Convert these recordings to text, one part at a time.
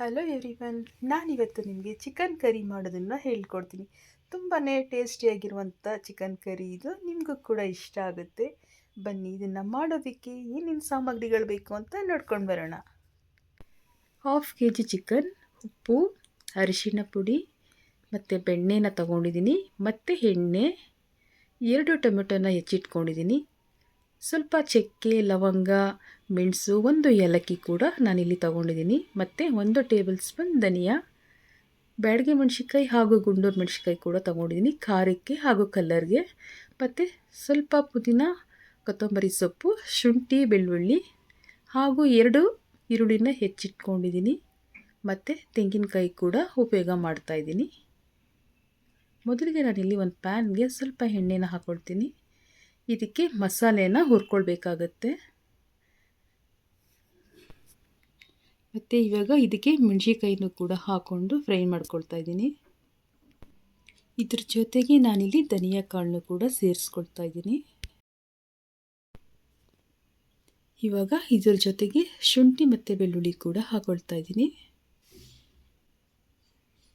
Hello everyone ನಾನಿವತ್ತು ನಿಮಗೆ chicken curry ಮಾಡೋದನ್ನು ಹೇಳ್ಕೊಡ್ತೀನಿ. ತುಂಬಾ ಟೇಸ್ಟಿಯಾಗಿರುವಂಥ ಚಿಕನ್ ಕರಿ ಇದು, ನಿಮಗೂ ಕೂಡ ಇಷ್ಟ ಆಗುತ್ತೆ. ಬನ್ನಿ, ಇದನ್ನು ಮಾಡೋದಕ್ಕೆ ಏನೇನು ಸಾಮಗ್ರಿಗಳು ಬೇಕು ಅಂತ ನೋಡ್ಕೊಂಡು ಬರೋಣ. ಹಾಫ್ ಕೆ ಜಿ ಚಿಕನ್ ಉಪ್ಪು, ಅರಿಶಿನ ಪುಡಿ, ಮತ್ತು ಬೆಣ್ಣೆನ ತಗೊಂಡಿದ್ದೀನಿ, ಮತ್ತು ಎಣ್ಣೆ, ಎರಡು ಟೊಮೆಟೊನ ಹೆಚ್ಚಿಟ್ಕೊಂಡಿದ್ದೀನಿ. ಸ್ವಲ್ಪ ಚಕ್ಕೆ, ಲವಂಗ, ಮೆಣಸು, ಒಂದು ಏಲಕ್ಕಿ ಕೂಡ ನಾನಿಲ್ಲಿ ತಗೊಂಡಿದ್ದೀನಿ. ಮತ್ತು ಒಂದು ಟೇಬಲ್ ಸ್ಪೂನ್ ಧನಿಯಾ, ಬ್ಯಾಡಿಗೆ ಮೆಣಸಿನ್ಕಾಯಿ ಹಾಗೂ ಗುಂಡೂರು ಮೆಣಸಿನ್ಕಾಯಿ ಕೂಡ ತಗೊಂಡಿದ್ದೀನಿ ಖಾರಕ್ಕೆ ಹಾಗೂ ಕಲ್ಲರ್ಗೆ. ಮತ್ತು ಸ್ವಲ್ಪ ಪುದೀನ, ಕೊತ್ತಂಬರಿ ಸೊಪ್ಪು, ಶುಂಠಿ, ಬೆಳ್ಳುಳ್ಳಿ ಹಾಗೂ ಎರಡು ಈರುಳ್ಳಿನ ಹೆಚ್ಚಿಟ್ಕೊಂಡಿದ್ದೀನಿ. ಮತ್ತು ತೆಂಗಿನಕಾಯಿ ಕೂಡ ಉಪಯೋಗ ಮಾಡ್ತಾಯಿದ್ದೀನಿ ಮೊದಲಿಗೆ ನಾನಿಲ್ಲಿ ಒಂದು ಪ್ಯಾನ್ಗೆ ಸ್ವಲ್ಪ ಎಣ್ಣೆನ ಹಾಕ್ಕೊಳ್ತೀನಿ ಇದಕ್ಕೆ ಮಸಾಲೆನ ಹುರ್ಕೊಳ್ಬೇಕಾಗತ್ತೆ. ಮತ್ತು ಇವಾಗ ಇದಕ್ಕೆ ಮೆಣಸಿನ್ಕಾಯಿನೂ ಕೂಡ ಹಾಕ್ಕೊಂಡು ಫ್ರೈ ಮಾಡ್ಕೊಳ್ತಾ ಇದ್ದೀನಿ. ಇದ್ರ ಜೊತೆಗೆ ನಾನಿಲ್ಲಿ ಧನಿಯಾ ಕಾಳನ್ನು ಕೂಡ ಸೇರಿಸ್ಕೊಳ್ತಾ ಇದ್ದೀನಿ. ಇವಾಗ ಇದ್ರ ಜೊತೆಗೆ ಶುಂಠಿ ಮತ್ತು ಬೆಳ್ಳುಳ್ಳಿ ಕೂಡ ಹಾಕೊಳ್ತಾ ಇದ್ದೀನಿ.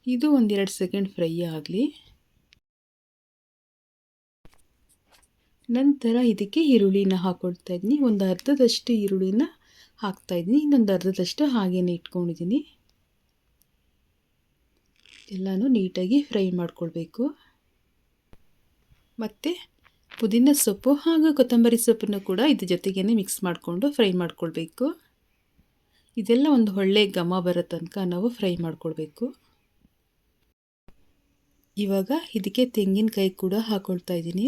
ಇದು ಒಂದೆರಡು ಸೆಕೆಂಡ್ ಫ್ರೈ ಆಗಲಿ. ನಂತರ ಇದಕ್ಕೆ ಈರುಳ್ಳಿನ ಹಾಕ್ಕೊಳ್ತಾ ಇದ್ದೀನಿ. ಒಂದು ಅರ್ಧದಷ್ಟು ಈರುಳ್ಳಿನ ಹಾಕ್ತಾಯಿದ್ದೀನಿ ಇನ್ನೊಂದು ಅರ್ಧದಷ್ಟು ಹಾಗೇನೆ ಇಟ್ಕೊಂಡಿದ್ದೀನಿ. ಎಲ್ಲನೂ ನೀಟಾಗಿ ಫ್ರೈ ಮಾಡ್ಕೊಳ್ಬೇಕು. ಮತ್ತು ಪುದೀನ ಸೊಪ್ಪು ಹಾಗೂ ಕೊತ್ತಂಬರಿ ಸೊಪ್ಪನ್ನು ಕೂಡ ಇದ್ರ ಜೊತೆಗೇ ಮಿಕ್ಸ್ ಮಾಡಿಕೊಂಡು ಫ್ರೈ ಮಾಡ್ಕೊಳ್ಬೇಕು. ಇದೆಲ್ಲ ಒಂದು ಒಳ್ಳೆ ಘಮ ಬರೋ ತನಕ ನಾವು ಫ್ರೈ ಮಾಡ್ಕೊಳ್ಬೇಕು. ಇವಾಗ ಇದಕ್ಕೆ ತೆಂಗಿನಕಾಯಿ ಕೂಡ ಹಾಕ್ಕೊಳ್ತಾ ಇದ್ದೀನಿ.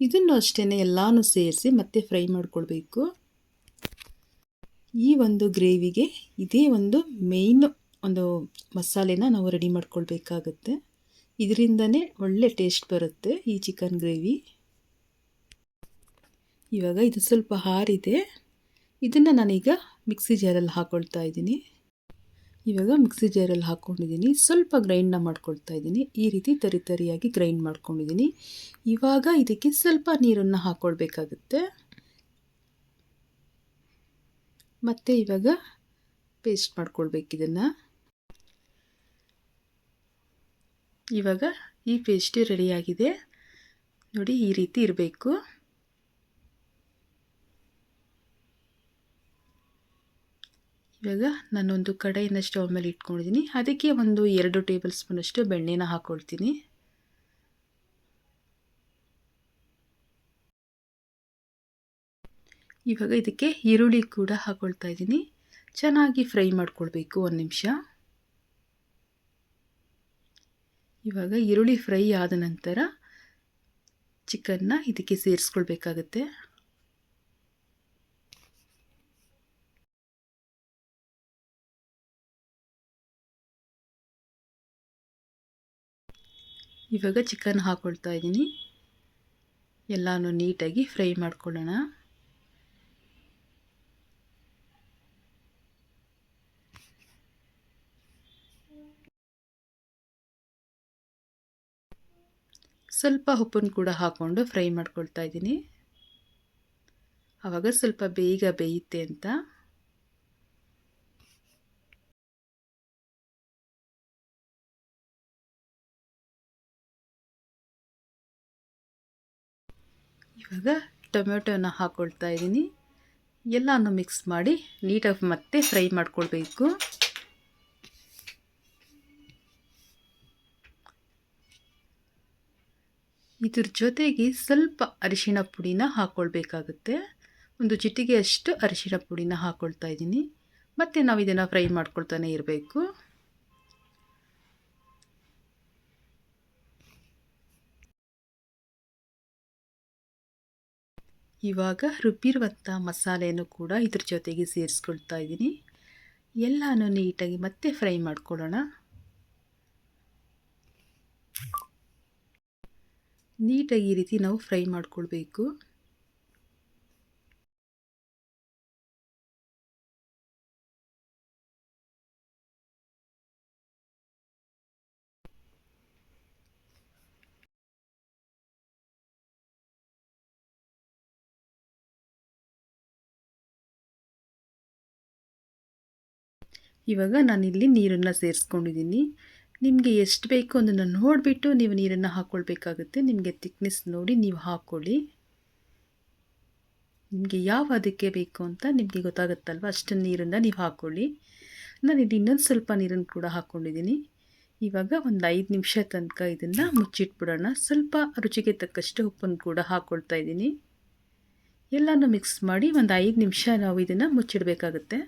ಇದನ್ನು ಅಷ್ಟೇ ಎಲ್ಲನೂ ಸೇರಿಸಿ ಮತ್ತೆ ಫ್ರೈ ಮಾಡಿಕೊಳ್ಬೇಕು. ಈ ಒಂದು ಗ್ರೇವಿಗೆ ಇದೇ ಒಂದು ಮೇಯ್ನು ಒಂದು ಮಸಾಲೆನ ನಾವು ರೆಡಿ ಮಾಡ್ಕೊಳ್ಬೇಕಾಗುತ್ತೆ. ಇದರಿಂದನೇ ಒಳ್ಳೆ ಟೇಸ್ಟ್ ಬರುತ್ತೆ ಈ ಚಿಕನ್ ಗ್ರೇವಿ. ಇವಾಗ ಇದು ಸ್ವಲ್ಪ ಹಾರಿದೆ. ಇದನ್ನು ನಾನೀಗ ಮಿಕ್ಸಿ ಜಾರಲ್ಲಿ ಹಾಕ್ಕೊಳ್ತಾ ಇದ್ದೀನಿ. ಇವಾಗ ಮಿಕ್ಸಿ ಜಾರಲ್ಲಿ ಹಾಕ್ಕೊಂಡಿದ್ದೀನಿ ಸ್ವಲ್ಪ ಗ್ರೈಂಡ್ನ ಮಾಡ್ಕೊಳ್ತಾ ಇದ್ದೀನಿ. ಈ ರೀತಿ ತರಿ ತರಿಯಾಗಿ ಗ್ರೈಂಡ್ ಮಾಡ್ಕೊಂಡಿದ್ದೀನಿ. ಇವಾಗ ಇದಕ್ಕೆ ಸ್ವಲ್ಪ ನೀರನ್ನು ಹಾಕ್ಕೊಳ್ಬೇಕಾಗುತ್ತೆ ಮತ್ತು ಇವಾಗ ಪೇಸ್ಟ್ ಮಾಡ್ಕೊಳ್ಬೇಕು ಇದನ್ನು. ಇವಾಗ ಈ ಪೇಸ್ಟ್ ರೆಡಿಯಾಗಿದೆ ನೋಡಿ ಈ ರೀತಿ ಇರಬೇಕು. ಇವಾಗ ನಾನೊಂದು ಕಡೆಯಿಂದ ಸ್ಟವ್ ಮೇಲೆ ಇಟ್ಕೊಂಡಿದ್ದೀನಿ. ಅದಕ್ಕೆ ಒಂದು ಎರಡು ಟೇಬಲ್ ಸ್ಪೂನಷ್ಟು ಬೆಣ್ಣೆನ ಹಾಕ್ಕೊಳ್ತೀನಿ ಇವಾಗ ಇದಕ್ಕೆ ಈರುಳ್ಳಿ ಕೂಡ ಹಾಕ್ಕೊಳ್ತಾ ಇದ್ದೀನಿ. ಚೆನ್ನಾಗಿ ಫ್ರೈ ಮಾಡ್ಕೊಳ್ಬೇಕು ಒಂದು ನಿಮಿಷ. ಇವಾಗ ಈರುಳ್ಳಿ ಫ್ರೈ ಆದ ನಂತರ ಚಿಕನ್ನ ಇದಕ್ಕೆ ಸೇರಿಸ್ಕೊಳ್ಬೇಕಾಗತ್ತೆ. ಇವಾಗ ಚಿಕನ್ ಹಾಕ್ಕೊಳ್ತಾ ಇದ್ದೀನಿ. ಎಲ್ಲನೂ ನೀಟಾಗಿ ಫ್ರೈ ಮಾಡ್ಕೊಳ್ಳೋಣ. ಸ್ವಲ್ಪ ಉಪ್ಪನ್ನು ಕೂಡ ಹಾಕ್ಕೊಂಡು ಫ್ರೈ ಮಾಡ್ಕೊಳ್ತಾ ಇದ್ದೀನಿ. ಆವಾಗ ಸ್ವಲ್ಪ ಬೇಗ ಬೇಯುತ್ತೆ ಅಂತ. ಇವಾಗ ಟೊಮೆಟೊನ ಹಾಕ್ಕೊಳ್ತಾ ಇದ್ದೀನಿ. ಎಲ್ಲನೂ ಮಿಕ್ಸ್ ಮಾಡಿ ನೀಟಾಗಿ ಮತ್ತೆ ಫ್ರೈ ಮಾಡ್ಕೊಳ್ಬೇಕು. ಇದ್ರ ಜೊತೆಗೆ ಸ್ವಲ್ಪ ಅರಿಶಿನ ಪುಡಿನ ಹಾಕ್ಕೊಳ್ಬೇಕಾಗುತ್ತೆ ಒಂದು ಚಿಟಿಗೆಯಷ್ಟು ಅರಿಶಿಣ ಪುಡಿನ ಹಾಕ್ಕೊಳ್ತಾ ಇದ್ದೀನಿ. ಮತ್ತು ನಾವು ಇದನ್ನು ಫ್ರೈ ಮಾಡ್ಕೊಳ್ತಾನೆ ಇರಬೇಕು. ಇವಾಗ ರುಬ್ಬಿರುವಂಥ ಮಸಾಲೆಯನ್ನು ಕೂಡ ಇದ್ರ ಜೊತೆಗೆ ಸೇರಿಸ್ಕೊಳ್ತಾ ಇದ್ದೀನಿ. ಎಲ್ಲನೂ ನೀಟಾಗಿ ಮತ್ತೆ ಫ್ರೈ ಮಾಡ್ಕೊಳ್ಳೋಣ. ನೀಟಾಗಿ ಈ ರೀತಿ ನಾವು ಫ್ರೈ ಮಾಡ್ಕೊಳ್ಬೇಕು. ಇವಾಗ ನಾನಿಲ್ಲಿ ನೀರನ್ನು ಸೇರಿಸ್ಕೊಂಡಿದ್ದೀನಿ ನಿಮಗೆ ಎಷ್ಟು ಬೇಕು ಅದನ್ನು ನೋಡಿಬಿಟ್ಟು ನೀವು ನೀರನ್ನು ಹಾಕ್ಕೊಳ್ಬೇಕಾಗುತ್ತೆ ನಿಮಗೆ ತಿಕ್ನೆಸ್ ನೋಡಿ ನೀವು ಹಾಕ್ಕೊಳ್ಳಿ ನಿಮಗೆ ಯಾವ ಅದಕ್ಕೆ ಬೇಕು ಅಂತ ನಿಮಗೆ ಗೊತ್ತಾಗುತ್ತಲ್ವ? ಅಷ್ಟು ನೀರನ್ನು ನೀವು ಹಾಕ್ಕೊಳ್ಳಿ ನಾನಿಲ್ಲಿ ಇನ್ನೊಂದು ಸ್ವಲ್ಪ ನೀರನ್ನು ಕೂಡ ಹಾಕ್ಕೊಂಡಿದ್ದೀನಿ ಇವಾಗ ಒಂದು ಐದು ನಿಮಿಷ ತನಕ ಇದನ್ನು ಮುಚ್ಚಿಟ್ಬಿಡೋಣ. ಸ್ವಲ್ಪ ರುಚಿಗೆ ತಕ್ಕಷ್ಟು ಉಪ್ಪನ್ನು ಕೂಡ ಹಾಕ್ಕೊಳ್ತಾ ಇದ್ದೀನಿ ಎಲ್ಲನೂ ಮಿಕ್ಸ್ ಮಾಡಿ ಒಂದು ಐದು ನಿಮಿಷ ನಾವು ಇದನ್ನು ಮುಚ್ಚಿಡಬೇಕಾಗುತ್ತೆ.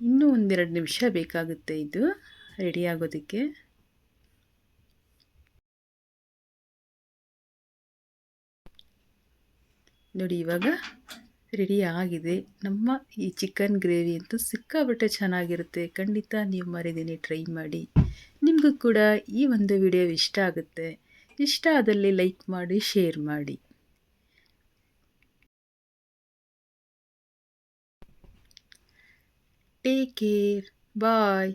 ಇನ್ನೂ ಒಂದೆರಡು ನಿಮಿಷ ಬೇಕಾಗುತ್ತೆ ಇದು. ರೆಡಿ ಆಗೋದಕ್ಕೆ? ನೋಡಿ ಇವಾಗ ರೆಡಿ ಆಗಿದೆ. ನಮ್ಮ ಈ ಚಿಕನ್ ಗ್ರೇವಿ ಅಂತೂ ಸಿಕ್ಕಾಬಟ್ಟೆ ಚೆನ್ನಾಗಿರುತ್ತೆ. ಖಂಡಿತ ನೀವು ಮರಿದೀನಿ ಟ್ರೈ ಮಾಡಿ. ನಿಮಗೂ ಕೂಡ ಈ ಒಂದು ವಿಡಿಯೋ ಇಷ್ಟ ಆಗುತ್ತೆ. ಇಷ್ಟ ಆದಲ್ಲಿ ಲೈಕ್ ಮಾಡಿ ಶೇರ್ ಮಾಡಿ. Take care bye